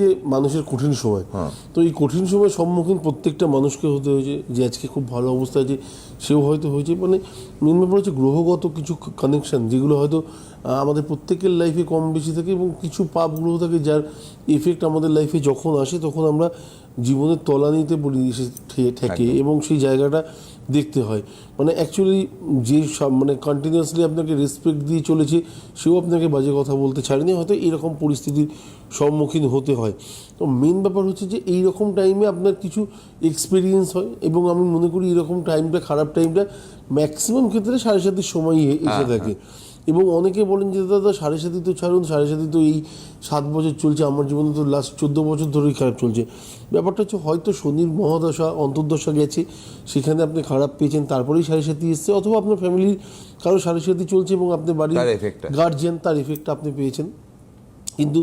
যে মানুষের কঠিন সময়। তো এই কঠিন সময়ের সম্মুখীন প্রত্যেকটা মানুষকে হতে হয়েছে যে আজকে খুব ভালো অবস্থায় আছে সেও হয়তো হয়েছে। মানে মেন ব্যাপার হচ্ছে গ্রহগত কিছু কানেকশন যেগুলো হয়তো আমাদের প্রত্যেকের লাইফে কম বেশি থাকে এবং কিছু পাপ গ্রহ থাকে যার এফেক্ট আমাদের লাইফে যখন আসে তখন আমরা জীবনের তলানিতে পড়ি ঠেকে এবং সেই জায়গাটা দেখতে হয়। মানে অ্যাকচুয়ালি যে সব মানে কন্টিনিউয়াসলি আপনাকে রেসপেক্ট দিয়ে চলেছে সেও আপনাকে বাজে কথা বলতে ছাড়েনি হয়তো এরকম পরিস্থিতির সম্মুখীন হতে হয়। তো মেন ব্যাপার হচ্ছে যে এই রকম টাইমে আপনার কিছু এক্সপিরিয়েন্স হয় এবং আমি মনে করি এরকম টাইমটা খারাপ টাইমটা ম্যাক্সিমাম ক্ষেত্রে সাড়ে সাতের সময়ই এসে থাকে। এবং অনেকে বলেন যে দাদা সাড়ে সাতই তো ছাড়ুন সাড়ে সাতই তো এই সাত বছর চলছে আমার জীবনে তো লাস্ট চোদ্দ বছর ধরেই খারাপ চলছে। ব্যাপারটা হচ্ছে হয়তো শনির মহাদশা অন্তর্দশা গেছে সেখানে আপনি খারাপ পেয়েছেন তারপরেই সাড়ে সাতই এসছে অথবা আপনার ফ্যামিলির কারও সাড়ে সাতই চলছে এবং আপনার বাড়ির গার্জিয়ান তার এফেক্টটা আপনি পেয়েছেন। কিন্তু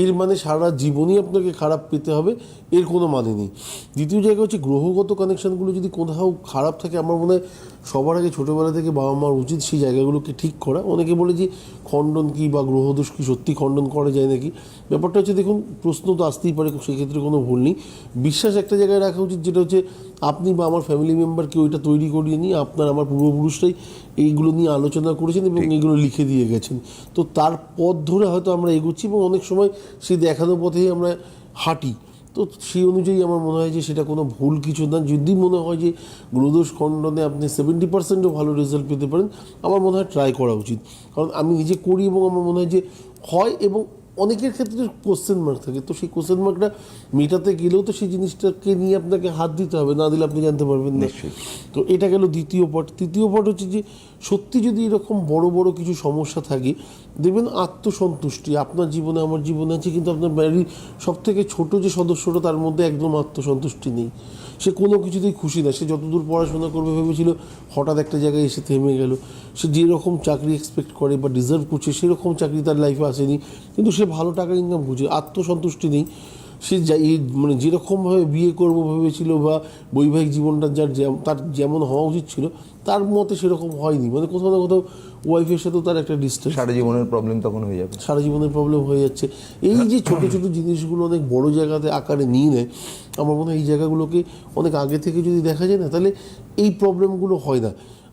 এর মানে সারা জীবনই আপনাকে খারাপ পেতে হবে এর কোনো মানে নেই। দ্বিতীয় জায়গা হচ্ছে গ্রহগত কানেকশনগুলো যদি কোথাও খারাপ থাকে আমার মনে হয় সবার আগে ছোটোবেলা থেকে বাবা মার উচিত সেই জায়গাগুলোকে ঠিক করা। অনেকে বলে যে খণ্ডন কি বা গ্রহদোষ কি সত্যি খণ্ডন করা যায় নাকি? ব্যাপারটা হচ্ছে দেখুন প্রশ্ন তো আসতেই পারে সেক্ষেত্রে কোনো ভুল নেই। বিশ্বাস একটা জায়গায় রাখা উচিত যেটা হচ্ছে আপনি বা আমার ফ্যামিলি মেম্বারকে ওইটা তৈরি করিয়ে নিয়ে আপনার আমার পূর্বপুরুষরাই এইগুলো নিয়ে আলোচনা করেছেন এবং এইগুলো লিখে দিয়ে গেছেন। তো তার পথ ধরে হয়তো আমরা এগোচ্ছি এবং অনেক সময় সেই দেখানো পথেই আমরা হাঁটি। তো সেই অনুযায়ী আমার মনে হয় যে সেটা কোনো ভুল কিছু না। যদি মনে হয় যে গ্রহদোষ খণ্ডনে আপনি সেভেন্টি পার্সেন্টও ভালো রেজাল্ট পেতে পারেন আমার মনে হয় ট্রাই করা উচিত। কারণ আমি নিজে করি এবং আমার মনে হয় যে হয় এবং অনেকের ক্ষেত্রে কোশ্চেন মার্ক থাকে। তো সেই কোশ্চেন মার্কটা মেটাতে গেলেও তো সেই জিনিসটাকে নিয়ে আপনাকে হাত দিতে হবে। না দিলে আপনি জানতে পারবেন না। তো এটা গেল দ্বিতীয় পার্ট তৃতীয় পার্ট হচ্ছে যে সত্যি যদি এরকম বড় বড় কিছু সমস্যা থাকে, দেখবেন আত্মসন্তুষ্টি, আপনার জীবনে আমার জীবনে আছে, কিন্তু আপনার বাড়ির সব থেকে ছোটো যে সদস্যটা, তার মধ্যে একদম আত্মসন্তুষ্টি নেই। সে কোনো কিছুতেই খুশি না, সে যতদূর পড়াশোনা করবে ভেবেছিল, হঠাৎ একটা জায়গায় এসে থেমে গেল। সে যেরকম চাকরি এক্সপেক্ট করে বা ডিজার্ভ করছে, সেরকম চাকরি তার লাইফে আসেনি, কিন্তু সে ভালো টাকা ইনকাম করছে আত্মসন্তুষ্টি নেই। সে মানে যেরকমভাবে বিয়ে করব ভেবেছিল বা বৈবাহিক জীবনটা যার তার যেমন হওয়া উচিত ছিল তার মতে সেরকম হয়নি। মানে কোথাও না কোথাও ওয়াইফের সাথেও তার একটা ডিস্টেন্স সারা জীবনের প্রবলেম তখন হয়ে যাবে। সারা জীবনের প্রবলেম হয়ে যাচ্ছে। এই যে ছোট ছোট জিনিসগুলো অনেক বড় জায়গাতে আকারে নিয়ে নেয় আমার মনে হয় এই জায়গাগুলোকে অনেক আগে থেকে যদি দেখা যায় না তাহলে এই প্রবলেমগুলো হয় না।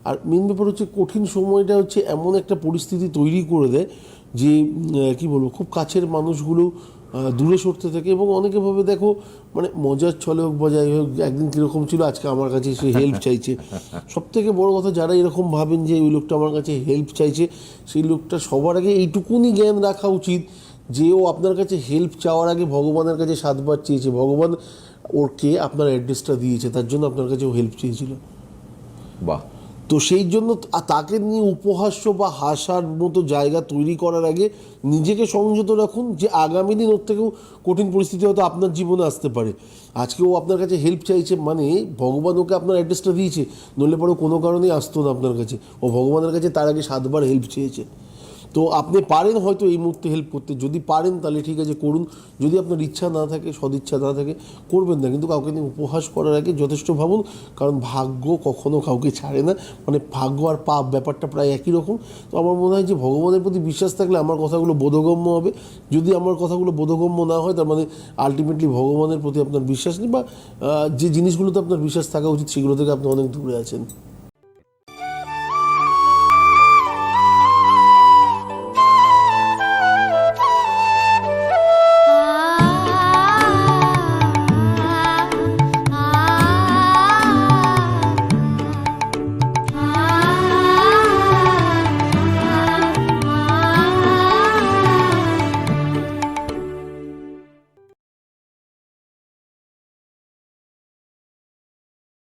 আর মেন ব্যাপার হচ্ছে কঠিন সময়টা হচ্ছে এমন একটা পরিস্থিতি তৈরি করে দেয় যে কি বলব খুব কাছের মানুষগুলো দূরে সরতে থাকে এবং অনেকে ভাবে দেখো মানে মজার ছলে হোক বা যাই হোক একদিন কীরকম ছিল আজকে আমার কাছে সে হেল্প চাইছে। সব থেকে বড় কথা যারা এরকম ভাবেন যে ওই লোকটা আমার কাছে হেল্প চাইছে সেই লোকটা সবার আগে এইটুকুনি জ্ঞান রাখা উচিত যে ও আপনার কাছে হেল্প চাওয়ার আগে ভগবানের কাছে সাতবার চেয়েছে। ভগবান ওরকে আপনার অ্যাড্রেসটা দিয়েছে তার জন্য আপনার কাছে ও হেল্প চেয়েছিল। বাহ। তো সেই জন্য তাকে নিয়ে উপহাস্য বা হাসার মতো জায়গা তৈরি করার আগে নিজেকে সংযত রাখুন যে আগামী দিন ওর থেকেও কঠিন পরিস্থিতি হয়তো আপনার জীবনে আসতে পারে। আজকে ও আপনার কাছে হেল্প চাইছে মানে ভগবান ওকে আপনার অ্যাড্রেসটা দিয়েছে, নইলে পরে কোনো কারণেই আসতো না আপনার কাছে। ও ভগবানের কাছে তার আগে সাতবার হেল্প চেয়েছে। তো আপনি পারেন হয়তো এই মুহূর্তে হেল্প করতে। যদি পারেন তাহলে ঠিক আছে, করুন। যদি আপনার ইচ্ছা না থাকে, সদিচ্ছা না থাকে, করবেন না। কিন্তু কাউকে নিয়ে উপহাস করার আগে যথেষ্ট ভাবুন, কারণ ভাগ্য কখনো কাউকে ছাড়ে না। মানে ভাগ্য আর পাপ ব্যাপারটা প্রায় একই রকম। তো আমার মনে হয় যে ভগবানের প্রতি বিশ্বাস থাকলে আমার কথাগুলো বোধগম্য হবে। যদি আমার কথাগুলো বোধগম্য না হয়, তার মানে আলটিমেটলি ভগবানের প্রতি আপনার বিশ্বাস নেই বা যে জিনিসগুলোতে আপনার বিশ্বাস থাকা উচিত, সেগুলো থেকে আপনি অনেক দূরে আছেন।